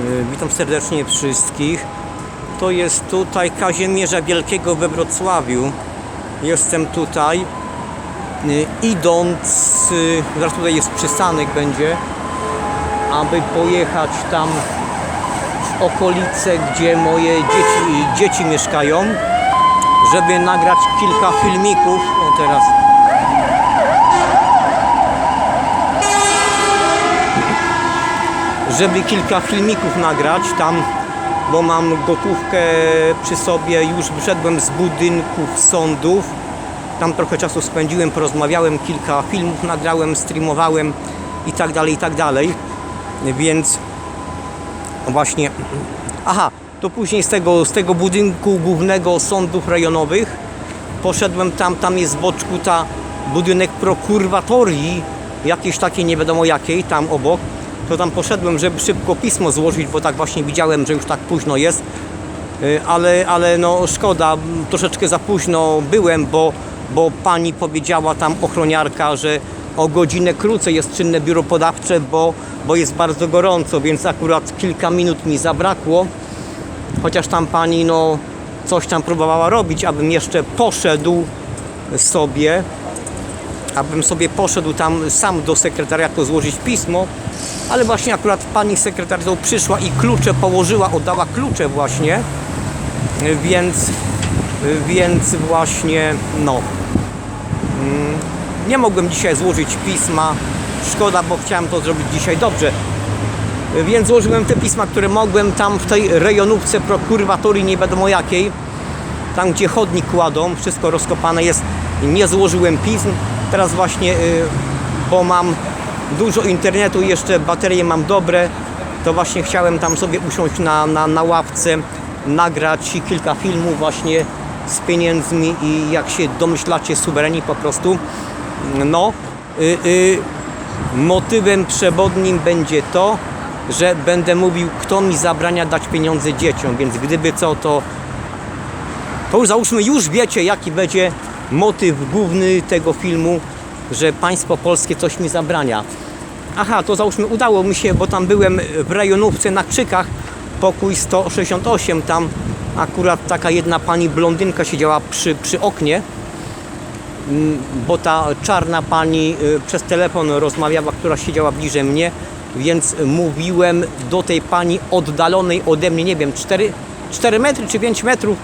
Y, Witam serdecznie wszystkich. To jest tutaj Kazimierza Wielkiego we Wrocławiu. Jestem tutaj. Y, Idąc, y, zaraz tutaj jest przystanek będzie, aby pojechać tam w okolice, gdzie moje dzieci, dzieci mieszkają, żeby nagrać kilka filmików. O teraz żeby kilka filmików nagrać tam, bo mam gotówkę przy sobie, już wyszedłem z budynków sądów, tam trochę czasu spędziłem, porozmawiałem, kilka filmów nagrałem, streamowałem i tak dalej, i tak dalej, więc właśnie, aha, to później z tego, z tego budynku głównego sądów rejonowych poszedłem tam, tam jest z boczku ta budynek prokuratorii, jakieś takiej nie wiadomo jakiej, tam obok, to tam poszedłem, żeby szybko pismo złożyć, bo tak właśnie widziałem, że już tak późno jest, Y, ale, ale no szkoda, troszeczkę za późno byłem, bo, bo pani powiedziała tam ochroniarka, że o godzinę krócej jest czynne biuro podawcze, bo, bo jest bardzo gorąco, więc akurat kilka minut mi zabrakło, chociaż tam pani no coś tam próbowała robić, abym jeszcze poszedł sobie, abym sobie poszedł tam sam do sekretariatu złożyć pismo, ale właśnie akurat pani sekretariatu przyszła i klucze położyła, oddała klucze właśnie, więc, więc właśnie no mm, nie mogłem dzisiaj złożyć pisma, szkoda, bo chciałem to zrobić dzisiaj dobrze. Więc złożyłem te pisma, które mogłem tam w tej rejonówce prokuratorii nie wiadomo jakiej, tam gdzie chodnik kładą, wszystko rozkopane jest, nie złożyłem pism. Teraz właśnie, y, bo mam dużo internetu i jeszcze baterie mam dobre, to właśnie chciałem tam sobie usiąść na, na, na ławce, nagrać kilka filmów właśnie z pieniędzmi i jak się domyślacie, suwereni po prostu. No, y, y, motywem przewodnim będzie to, że będę mówił, kto mi zabrania dać pieniądze dzieciom, więc gdyby co, to to już załóżmy, już wiecie jaki będzie motyw główny tego filmu, że państwo polskie coś mi zabrania. Aha, to załóżmy udało mi się, bo tam byłem w rejonówce na Krzykach, pokój 168, tam akurat taka jedna pani blondynka siedziała przy, przy oknie, Mm, bo ta czarna pani y, przez telefon rozmawiała, która siedziała bliżej mnie, więc mówiłem do tej pani oddalonej ode mnie, nie wiem, 4, 4 metry czy 5 metrów.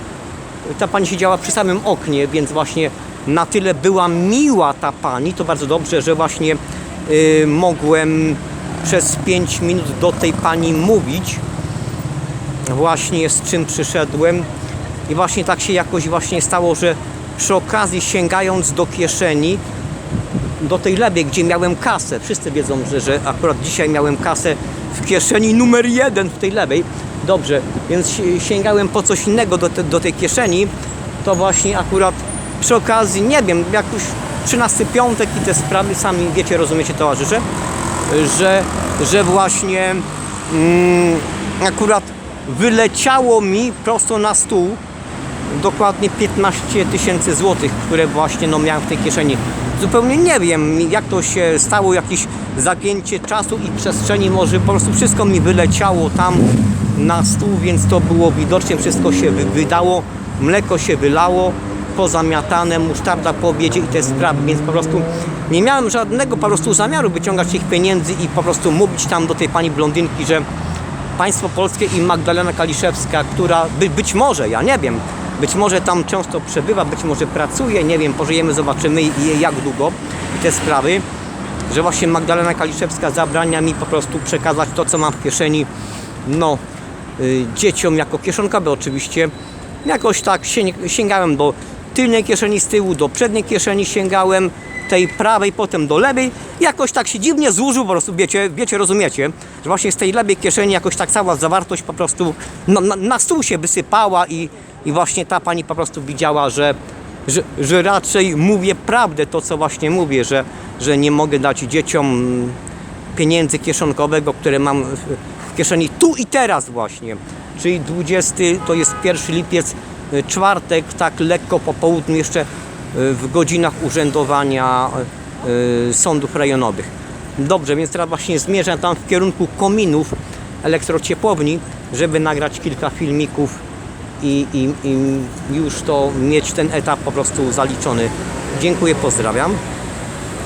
Ta pani siedziała przy samym oknie, więc właśnie na tyle była miła ta pani, to bardzo dobrze, że właśnie y, mogłem przez 5 minut do tej pani mówić. Właśnie z czym przyszedłem. I właśnie tak się jakoś właśnie stało, że przy okazji sięgając do kieszeni, do tej lewej, gdzie miałem kasę, wszyscy wiedzą, że, że akurat dzisiaj miałem kasę w kieszeni numer jeden w tej lewej, dobrze, więc si- sięgałem po coś innego do, te, do tej kieszeni, to właśnie akurat przy okazji, nie wiem, jak już 13 piątek i te sprawy, sami wiecie, rozumiecie towarzysze, że, że właśnie mm, akurat wyleciało mi prosto na stół dokładnie 15 tysięcy złotych, które właśnie no, miałem w tej kieszeni. Zupełnie nie wiem, jak to się stało, jakieś zagięcie czasu i przestrzeni, może po prostu wszystko mi wyleciało tam na stół, więc to było widocznie, wszystko się wy- wydało, mleko się wylało, pozamiatane, musztarda po obiedzie i te sprawy, więc po prostu nie miałem żadnego po prostu zamiaru wyciągać tych pieniędzy i po prostu mówić tam do tej pani blondynki, że państwo polskie i Magdalena Kaliszewska, która by, być może, ja nie wiem, być może tam często przebywa, być może pracuje, nie wiem, pożyjemy, zobaczymy jak długo te sprawy, że właśnie Magdalena Kaliszewska zabrania mi po prostu przekazać to, co mam w kieszeni, no, dzieciom jako kieszonkowe oczywiście. Jakoś tak sięg- sięgałem do tylnej kieszeni z tyłu, do przedniej kieszeni sięgałem, tej prawej, potem do lewej. Jakoś tak się dziwnie złożył, po prostu wiecie, wiecie, rozumiecie, że właśnie z tej lewej kieszeni jakoś tak cała zawartość po prostu na, na, na stół się wysypała i, i właśnie ta pani po prostu widziała, że, że, że raczej mówię prawdę, to co właśnie mówię, że, że nie mogę dać dzieciom pieniędzy kieszonkowego, które mam w, kieszeni tu i teraz właśnie. Czyli 20 to jest 1 lipiec, y, czwartek, tak lekko po południu jeszcze y, w godzinach urzędowania y, sądów rejonowych. Dobrze, więc teraz właśnie zmierzam tam w kierunku kominów, elektrociepłowni, żeby nagrać kilka filmików i, i, i już to mieć ten etap po prostu zaliczony. Dziękuję, pozdrawiam.